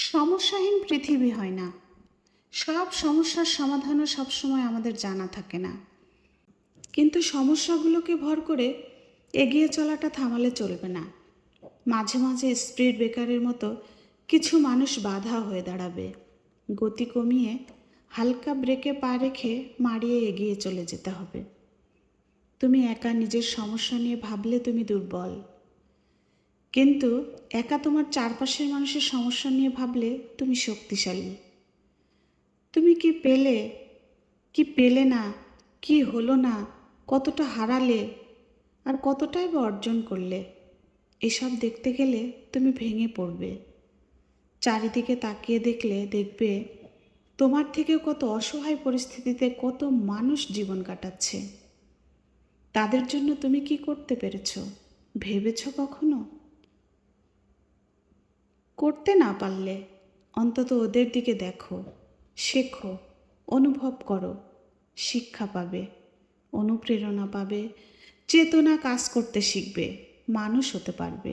সমস্যাহীন পৃথিবী হয় না। সব সমস্যার সমাধানও সবসময় আমাদের জানা থাকে না। কিন্তু সমস্যাগুলোকে ভর করে এগিয়ে চলাটা থামালে চলবে না। মাঝে মাঝে স্পিড ব্রেকারের মতো কিছু মানুষ বাধা হয়ে দাঁড়াবে। গতি কমিয়ে হালকা ব্রেকে পা রেখে মারিয়ে এগিয়ে চলে যেতে হবে। তুমি একা নিজের সমস্যা নিয়ে ভাবলে তুমি দুর্বল। কিন্তু একা তোমার চারপাশের মানুষের সমস্যা নিয়ে ভাবলে তুমি শক্তিশালী। তুমি কি পেলে? কি পেলে না? কি হলো না? কতটা হারালে? আর কতটাই বা অর্জন করলে? এসব দেখতে গেলে তুমি ভেঙে পড়বে। চারিদিকে তাকিয়ে দেখলে দেখবে তোমার থেকে কত অসহায় পরিস্থিতিতে কত মানুষ জীবন কাটাচ্ছে। তাদের জন্য তুমি কি করতে পেরেছ? ভেবেছ কখনো? করতে না পারলে অন্তত ওদের দিকে দেখো, শেখো, অনুভব করো, শিক্ষা পাবে, অনুপ্রেরণা পাবে, চেতনা কাজ করতে শিখবে, মানুষ হতে পারবে।